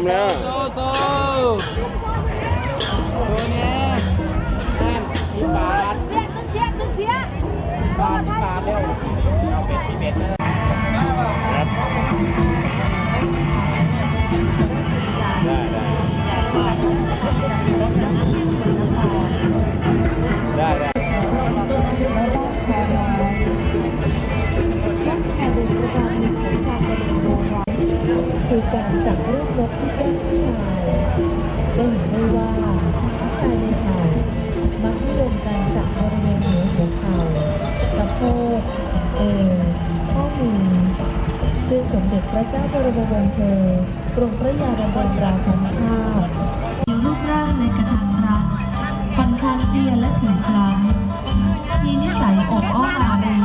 มแล้วโซโซตัวเนี้ยนั่นยี่บาทเสียตึ้ เอข้อมือซึ่งสมเด็จพระเจ้าบรมวงศ์เธอกรมพระยาดำรงราชานุภาพมีรูปร่างในกระทัดรัดค่อนข้างเตี้ยและผิวคล้ำมีนิสัยอบอ้อมอารี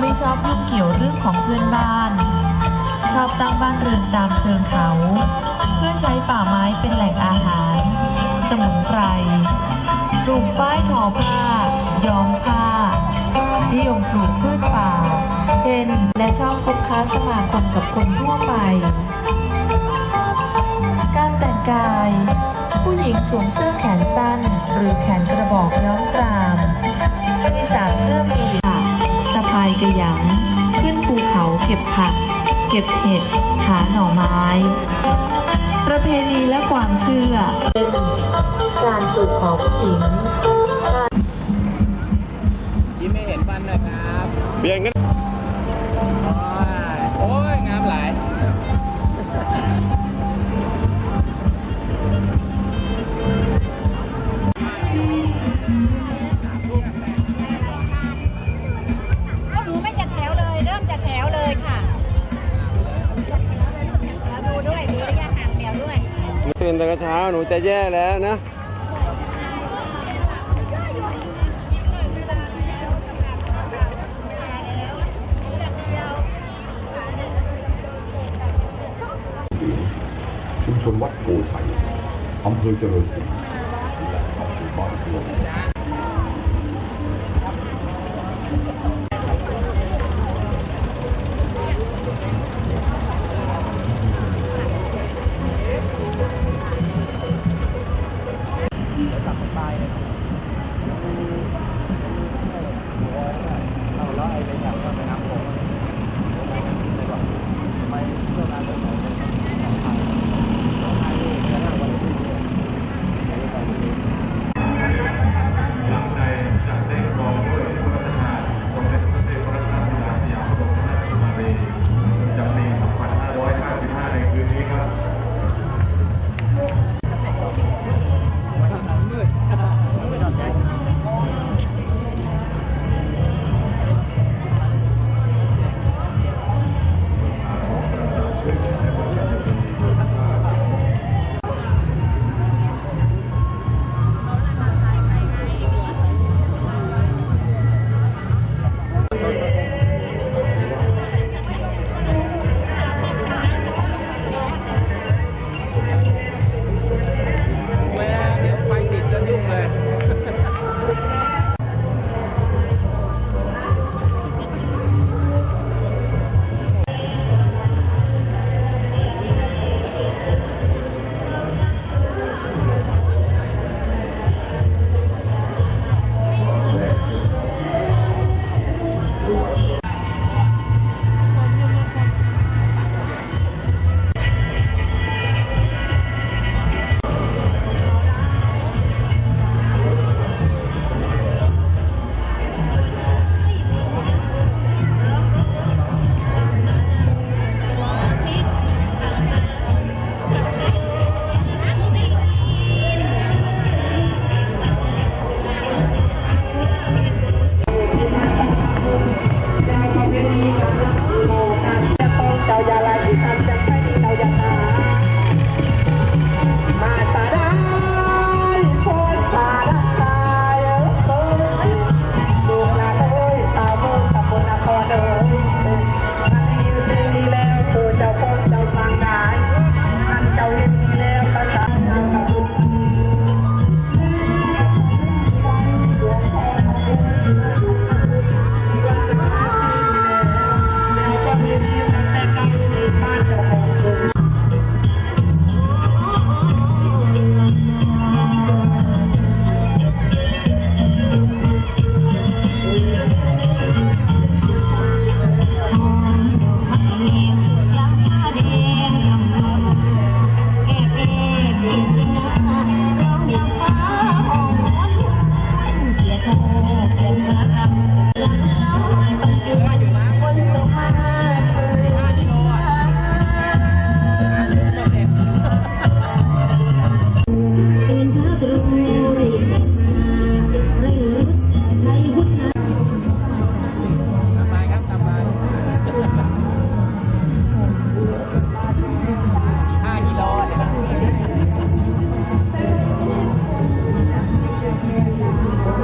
ไม่ชอบยุ่งเกี่ยวเรื่องของเพื่อนบ้าน ชอบตั้งบ้านเรือนตามเชิงเขา เพื่อใช้ป่าไม้เป็นแหล่งอาหาร สมุนไพรปลูกฝ้ายทอผ้าย้อมผ้า นิยมปลูกพืชป่า เช่น และชอบคบค้าสมาคมกับคนทั่วไป การแต่งกาย ผู้หญิงสวมเสื้อแขนสั้น หรือแขนกระบอกย้อมกรามมีสามเสื้อมีค่ะสะพายกระหยังขึ้นภูเขาเก็บผัก เก็บเห็ด หาหน่อไม้ ประเพณีและความเชื่อเป็นการสู่ของผู้หญิง เบี่ยงกันโอ้ยโอ้ยงามหลายก็หนูไม่จัดแถวเลย เริ่มจัดแถวเลยค่ะแล้วดูด้วยดูระยะห่างแถวด้วย ตื่นแต่เช้าหนูจะแย่แล้วนะ ชมชนวัดโพชัยอำเภอเจริญศรีและอำเภอบ้านพล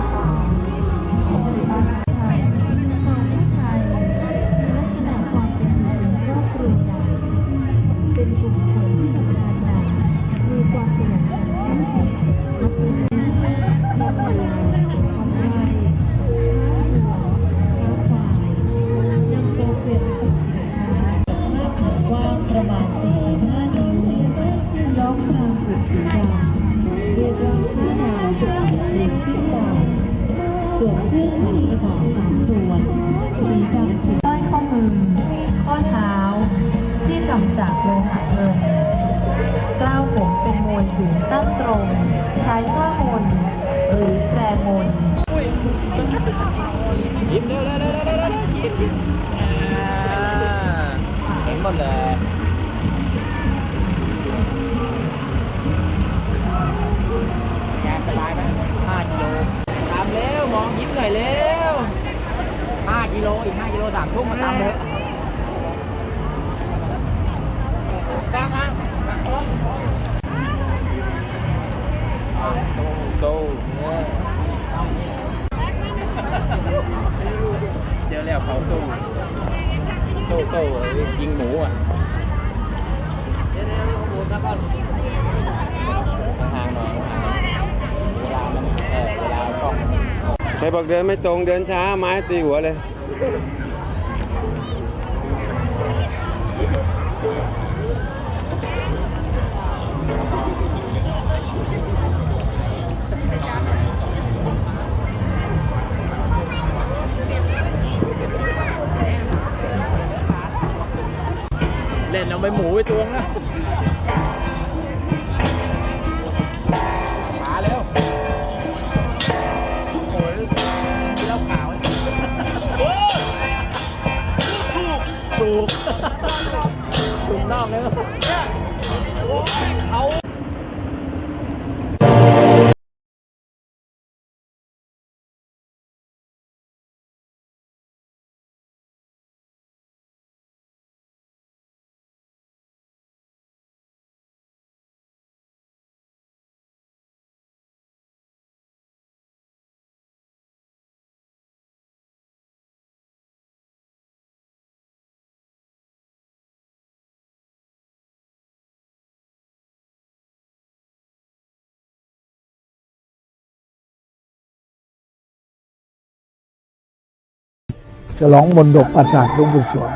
time. วมเสื้อผ้กว่าสามส่วน สีดำถึงต้ข้อมือ ข้อเท้า ที่ทำจากโลหะเงินกล้าวผมเป็นมวยสูงตั้งตรง ใช้ผ้ามนหรือแปรมนยิ้มเร็วเร็วเร็วเร็วเร็วยิ้มยิ้มอ่าเห็นหมดเลย กล้องมันใครบอกเดินไม่ตรงเดินช้าไม้ตีหัวเลย ถูก ฉลองมนดกปราสาทหลุงปู่สวน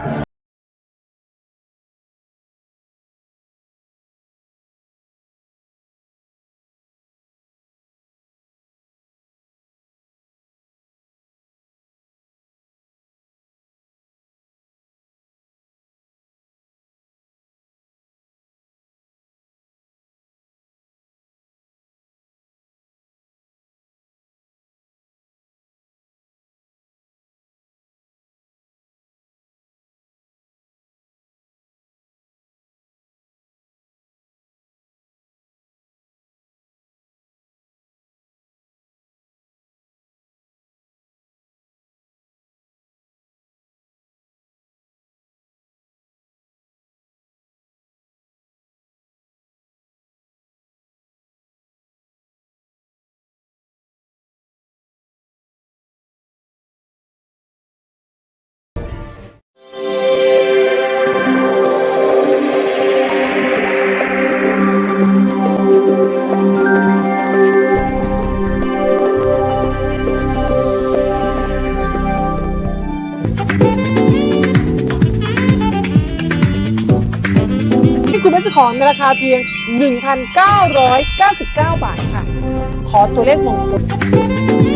ราคาเพียง 1,999 บาทค่ะ ขอตัวเลขมงคล